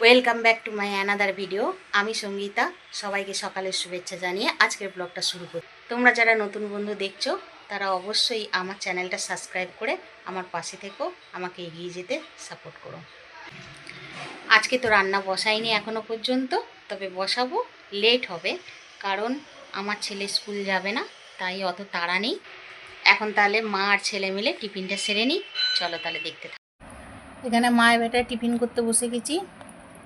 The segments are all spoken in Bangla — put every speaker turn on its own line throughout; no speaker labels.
Welcome back to my another video আমি সঙ্গীতা, সবাইকে সকালের শুভেচ্ছা জানিয়ে আজকের ব্লগটা শুরু করি। তোমরা যারা নতুন বন্ধু দেখছ, তারা অবশ্যই আমার চ্যানেলটা সাবস্ক্রাইব করে আমার পাশে থেকেও আমাকে এগিয়ে যেতে সাপোর্ট করো। আজকে তো রান্না বসাইনি এখনও পর্যন্ত, তবে বসাবো লেট হবে, কারণ আমার ছেলে স্কুল যাবে না, তাই অত তাড়া নেই। এখন তাহলে মা আর ছেলে মিলে টিফিনটা সেরে নিই, চলো তাহলে দেখতে থাকো। এখানে মায়ের বেটায় টিফিন করতে বসে গেছি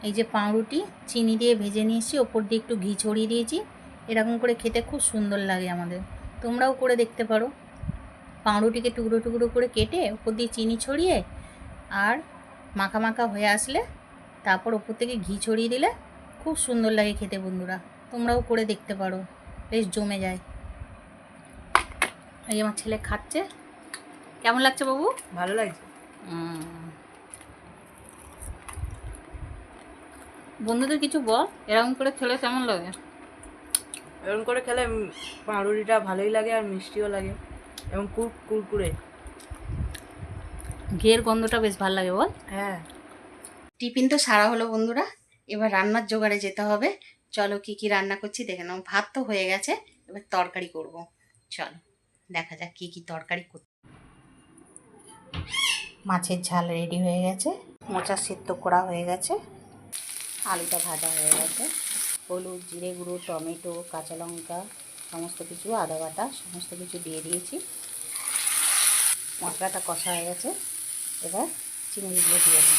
এই যে পাউরুটি চিনি দিয়ে ভেজে নিয়েছি ওপর দিয়ে একটু ঘি ছড়িয়ে দিয়েছি। এরকম করে খেতে খুব সুন্দর লাগে আমাদের। তোমরাও করে দেখতে পারো। পাউরুটিকে টুকরো টুকরো করে কেটে ওপর দিয়ে চিনি ছড়িয়ে আর মাখা মাখা হয়ে আসলে তারপর ওপর থেকে ঘি ছড়িয়ে দিলে খুব সুন্দর লাগে খেতে বন্ধুরা। তোমরাও করে দেখতে পারো। বেশ জমে যায়। এই আমার ছেলে খাচ্ছে। কেমন লাগছে বাবু?
ভালো লাগছে।
বন্ধুদের কিছু বল? এরকম করে খেলে কেমন লাগে?
এরকম করে খেলে পাউরুটিটা ভালোই লাগে আর মিষ্টিও লাগে এবং কুর কুরকুরে।
ঘের গন্ধটা বেশ ভালো লাগে বল।
হ্যাঁ।
টিফিন তো সারা হলো বন্ধুরা এবার রান্নার জোগাড়ে যেতে হবে। চলো কি কি রান্না করছি দেখে নাও। ভাত তো হয়ে গেছে এবার তরকারি করব। চলো দেখা যাক কি কি তরকারি করতে মাছের ঝাল রেডি হয়ে গেছে মোচা সিদ্ধ করা হয়ে গেছে। আলুটা ভাজা হয়ে গেছে। হলুদ, জিরে গুঁড়ো, টমেটো, কাঁচা লঙ্কা, সমস্ত কিছু, আদা বাটা, সমস্ত কিছু দিয়ে দিয়েছি। মশলাটা কষা হয়ে গেছে। এবার চিংড়িগুলো দিয়ে দেবো।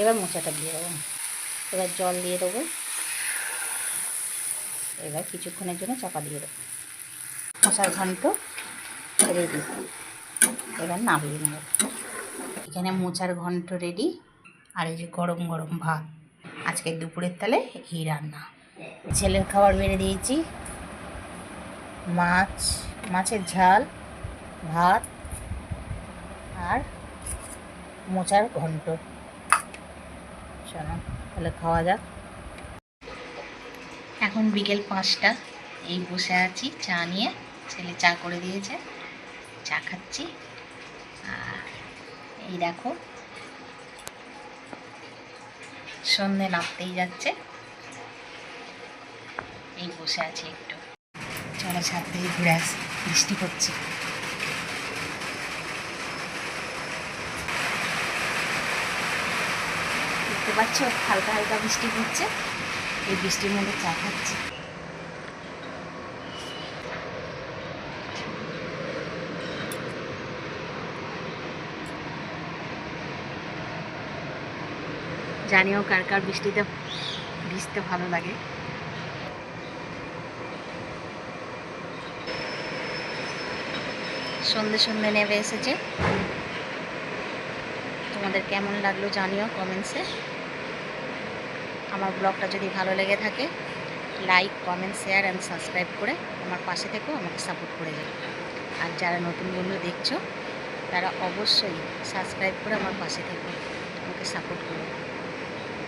এবার মোচাটা দিয়ে দেবো। এবার জল দিয়ে দেবো। এবার কিছুক্ষণের জন্য চাপা দিয়ে দেবো। মশার ঘন্ট রেডি। এবার নামিয়ে নেব। এখানে মোচার ঘন্ট রেডি। আর এই যে গরম গরম ভাত। আজকে দুপুরের তালে এই রান্না। ছেলের খাবার বেড়ে দিয়েছি। মাছ, মাছের ঝাল, ভাত আর মোচার ঘন্ট। চলো, তাহলে খাওয়া যাক। এখন বিকেল পাঁচটা। এই বসে আছি, চা নিয়ে। ছেলে চা করে দিয়েছে। চা খাচ্ছি। আর এই দেখো সন্ধে নামতেই যাচ্ছে। এই বসে আছি একটু। চলো ছাদ থেকে ঘুরে আসি, বৃষ্টি করছে দেখতে পাচ্ছ? হালকা হালকা বৃষ্টি পড়ছে। এই বৃষ্টির মধ্যে চা খাচ্ছি। জানিও কার কার বৃষ্টিতে ভিজতে ভালো লাগে। সন্ধে সন্ধে নেমে এসেছে। তোমাদের কেমন লাগল জানিও কমেন্টসে আমার ব্লগটা যদি ভালো লেগে থাকে like comment share and subscribe করে আমার পাশে থেকেও আমাকে সাপোর্ট করে যাবে আর যারা নতুন বন্ধু দেখছ, তারা অবশ্যই সাবস্ক্রাইব করে আমার পাশে থেকো আমাকে সাপোর্ট করবে